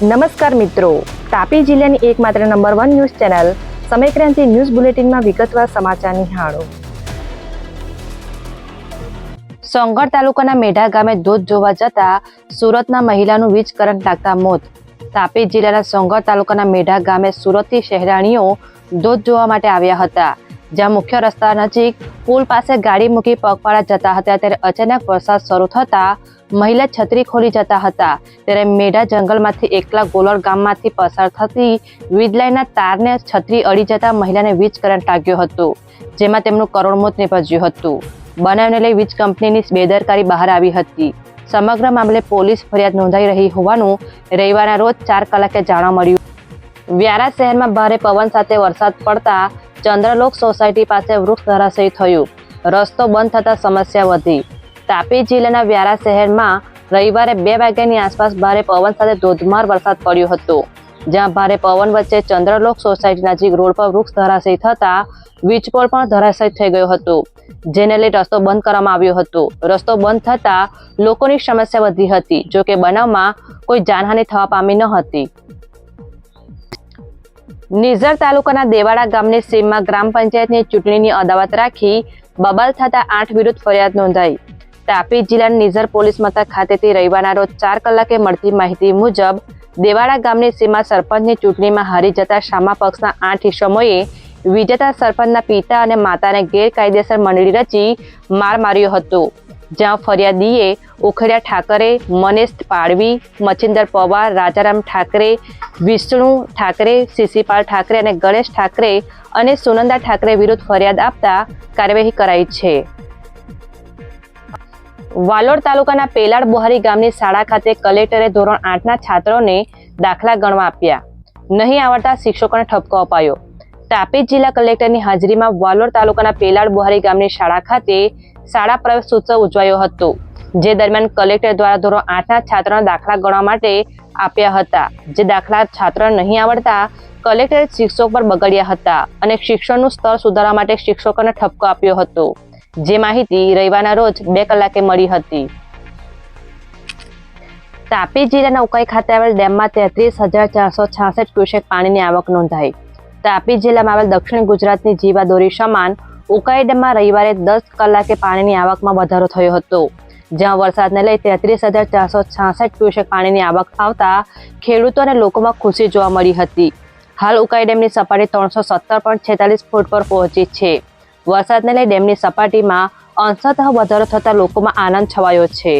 નમસ્કાર મિત્રો. તાપી જિલ્લાની એકમાત્ર number one news channel Samaykranti news બુલેટિનમાં વિગતવાર સમાચાર નિહાળો. સોંગઢ તાલુકાના મેઢા ગામે ધોધ જોવા જતા સુરતના મહિલાનું વીજ કરંટ લાગતા મોત. તાપી જિલ્લાના સોંગઢ તાલુકાના મેઢા ગામે સુરતથી શહેરાણીઓ ધોધ જોવા માટે આવ્યા હતા. જ્યાં મુખ્ય રસ્તા નજીક પુલ પાસે ગાડી મૂકી પગપાળા જતા હતા, ત્યારે અચાનક વરસાદ શરૂ થતા મહિલા છત્રી ખોલી જતા હતા. ત્યારે મેઢા જંગલમાંથી એકલા ગોલર ગામમાંથી પસાર થતી વીજ લાઈનના તારને છત્રી અડી જતા મહિલાને વીજ કરંટ લાગ્યો હતો, જેમાં તેમનું કરોડમોત નીપજ્યું હતું. બનાવને લઈ વીજ કંપનીની બેદરકારી બહાર આવી હતી. સમગ્ર મામલે પોલીસ ફરિયાદ નોંધાઈ રહી હોવાનું રવિવારના રોજ ચાર કલાકે જાણવા મળ્યું. વ્યારા શહેરમાં ભારે પવન સાથે વરસાદ પડતા ચંદ્રલોક સોસાયટી પાસે વૃક્ષ ધરાશયી થયું. રસ્તો બંધ થતાં સમસ્યા વધી. તાપી જિલ્લાના વ્યારા શહેરમાં રવિવારે બે વાગ્યાની આસપાસ ભારે પવન સાથે ધોધમાર વરસાદ પડ્યો હતો. જ્યાં ભારે પવન વચ્ચે ચંદ્રલોક સોસાયટી નજીક રોડ પર વૃક્ષ ધરાશયી થતાં વીજપોલ પણ ધરાશયી થઈ ગયો હતો, જેને લઈ રસ્તો બંધ કરવામાં આવ્યો હતો. રસ્તો બંધ થતાં લોકોની સમસ્યા વધી હતી, જોકે બનાવમાં કોઈ જાનહાનિ થવા પામી ન હતી. નિઝર તાલુકાના દેવાડા ગામની સીમમાં ગ્રામ પંચાયતની ચૂંટણીની અદાવત રાખી બબાલ થતા આઠ વિરુદ્ધ ફરિયાદ નોંધાઈ. તાપી જિલ્લાના નિઝર પોલીસ મથક ખાતેથી રવિવારના રોજ ચાર કલાકે મળતી માહિતી મુજબ દેવાડા ગામની સીમા સરપંચની ચૂંટણીમાં હારી જતા શામા પક્ષના આઠ ઇસમોએ વિજેતા સરપંચના પિતા અને માતાને ગેરકાયદેસર મંડળી રચી માર માર્યો હતો. જ્યાં ફરિયાદીએ ઉખડ્યા ઠાકરે મનેશ પાડવી, મચિંદર પવાર રાજારામ ઠાકરે, વિષ્ણુ ઠાકરે, શિશિપાલ ઠાકરે અને ગણેશ ઠાકરે અને સુનંદા ઠાકરે વિરુદ્ધ ફરિયાદ આપતા કાર્યવાહી કરાઈ છે. વાલોડ તાલુકાના પેલાડ બુહારી ગામની શાળા ખાતે કલેક્ટરે ધોરણ આઠના છાત્રોને દાખલા ગણવા આપ્યા. નહીં આવડતા શિક્ષકોને ઠપકો અપાયો. તાપી જિલ્લા કલેક્ટરની હાજરીમાં વાલોડ તાલુકાના પેલાડ બુહારી ગામની શાળા ખાતે શાળા પ્રવેશ ઉત્સવ ઉજવાયો હતો, જે દરમિયાન કલેક્ટર દ્વારા ધોરણ આઠના છાત્રોના દાખલા ગણવા માટે આપ્યા હતા. જે દાખલા છાત્ર નહીં આવડતા, કલેક્ટરે શિક્ષકો પર બગડ્યા હતા અને શિક્ષણનું સ્તર સુધારવા માટે શિક્ષકોને ઠપકો આપ્યો હતો. જે માહિતી રવિવારના રોજ બે કલાકે મળી હતી. તાપી જિલ્લાના ઉકાઈ ખાતે આવેલ ડેમમાં તેત્રીસ હજાર ચારસો છાસઠ ક્યુસેક પાણીની આવક નોંધાઈ. તાપી જિલ્લામાં આવેલ દક્ષિણ ગુજરાતની જીવાદોરી સમાન ઉકાઈ ડેમમાં રવિવારે દસ કલાકે પાણીની આવકમાં વધારો થયો હતો. જ્યાં વરસાદને લઈ તેત્રીસ હજાર ચારસો છાસઠ ક્યુસેક પાણીની આવક આવતા ખેડૂતો અને લોકોમાં ખુશી જોવા મળી હતી. હાલ ઉકાઈ ડેમની સપાટી ત્રણસો સત્તર પોઈન્ટ છેતાલીસ ફૂટ પર પહોંચી છે. વરસાદને લઈ ડેમની સપાટીમાં અંશતઃ વધારો થતાં લોકોમાં આનંદ છવાયો છે.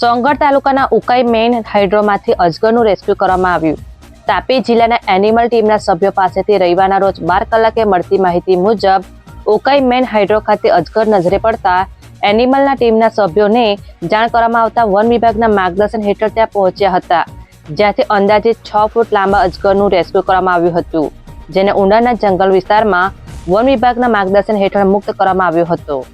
સોંગઢ તાલુકાના ઉકાઈ મેઇન હાઇડ્રોમાંથી અજગરનું રેસ્ક્યુ કરવામાં આવ્યું. તાપી જિલ્લાના એનિમલ ટીમના સભ્યો પાસેથી રવિવારના રોજ બાર કલાકે મળતી માહિતી મુજબ, ઉકાઈ મેન હાઇડ્રો ખાતે અજગર નજરે પડતા એનિમલના ટીમના સભ્યોને જાણ કરવામાં આવતા વન વિભાગના માર્ગદર્શન હેઠળ ત્યાં પહોંચ્યા હતા, જ્યાંથી અંદાજે છ ફૂટ લાંબા અજગરનું રેસ્ક્યુ કરવામાં આવ્યું હતું, જેને ઊંડાના જંગલ વિસ્તારમાં વન વિભાગના માર્ગદર્શન હેઠળ મુક્ત કરવામાં આવ્યો હતો.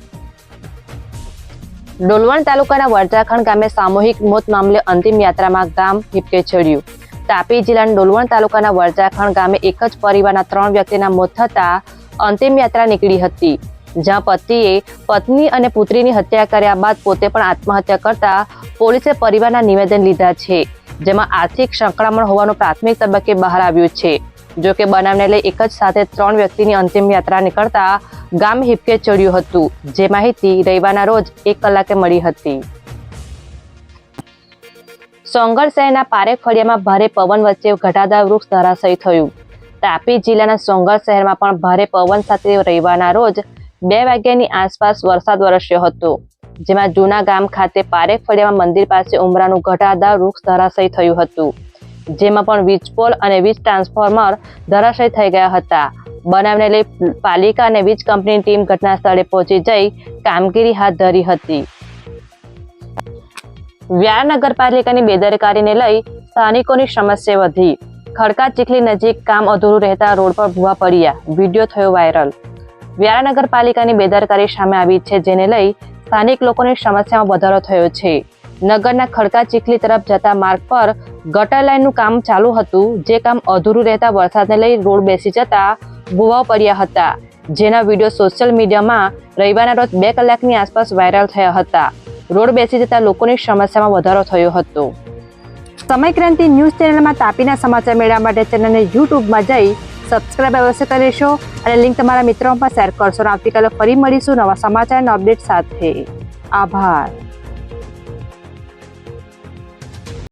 ડોલવણ તાલુકાના વરજાખંડ ગામે સામૂહિક મોત મામલે અંતિમ યાત્રામાં ગામ હિપકે ચડ્યું તાપી જિલ્લાના ડોલવણ તાલુકાના વરજાખંડ ગામે એક જ પરિવારના ત્રણ વ્યક્તિના મોત થતા અંતિમ યાત્રા નીકળી હતી. જ્યાં પતિએ પત્ની અને પુત્રીની હત્યા કર્યા બાદ પોતે પણ આત્મહત્યા કરતા પોલીસે પરિવારના નિવેદન લીધા છે, જેમાં આર્થિક સંકળામણ હોવાનું પ્રાથમિક તબક્કે બહાર આવ્યું છે. જો કે બનાવને લઈ એક જ સાથે ત્રણ વ્યક્તિની અંતિમ યાત્રા નીકળતા ગામ હિપકે ચડ્યું હતું, જે માહિતી રવિવારના રોજ એક કલાકે મળી હતી. સોંગઢ શહેરના પારેખ ફળિયામાં ભારે પવન વચ્ચે ઘટાદાર વૃક્ષ ધરાશયી થયું. તાપી જિલ્લાના સોંગળ શહેરમાં પણ ભારે પવન સાથે રવિવારના રોજ બે વાગ્યાની આસપાસ વરસાદ વરસ્યો હતો, જેમાં જૂના ગામ ખાતે પારેખ ફળિયામાં મંદિર પાસે ઉમરાનું ઘટાદાર વૃક્ષ ધરાશયી થયું હતું, જેમાં પણ વીજપોલ અને વીજ ટ્રાન્સફોર્મર ધરાશય થઈ ગયા હતા. બનાવને લઈ પાલિકા અને વીજ કંપનીની ટીમ ઘટના સ્થળે પહોંચી જઈ કામગીરી હાથ ધરી હતી. વ્યારા નગરપાલિકાની બેદરકારીને લઈ સ્થાનિકોની સમસ્યા વધી. ખડકા ચીખલી નજીક કામ અધૂરું રહેતા રોડ પર ભૂવા પડ્યા. વીડિયો થયો વાયરલ. વ્યારા નગરપાલિકાની બેદરકારી સામે આવી છે જેને લઈ સ્થાનિક લોકોની સમસ્યામાં વધારો થયો છે. નગરના ખડકા ચીખલી તરફ જતા માર્ગ પર ગટર લાઇનનું કામ ચાલુ હતું. જે કામ અધૂરું રહેતા વરસાદને લઈ રોડ બેસી જતા ભૂવાઓ પડ્યા હતા. જેના વીડિયો સોશિયલ મીડિયામાં રવિવારના રોજ બે કલાકની આસપાસ વાયરલ થયા હતા. રોડ બેસી જતા લોકોની સમસ્યામાં વધારો થયો હતો. સમય ક્રાંતિ ન્યૂઝ ચેનલમાં તાપીના સમાચાર મેળવવા માટે ચેનલને યુટ્યુબમાં જઈ સબસ્ક્રાઇબ અવશ્ય કરી લેશો અને લિંક તમારા મિત્રોમાં પણ શેર કરશો. આવતીકાલે ફરી મળીશું નવા સમાચાર અને અપડેટ સાથે. આભાર.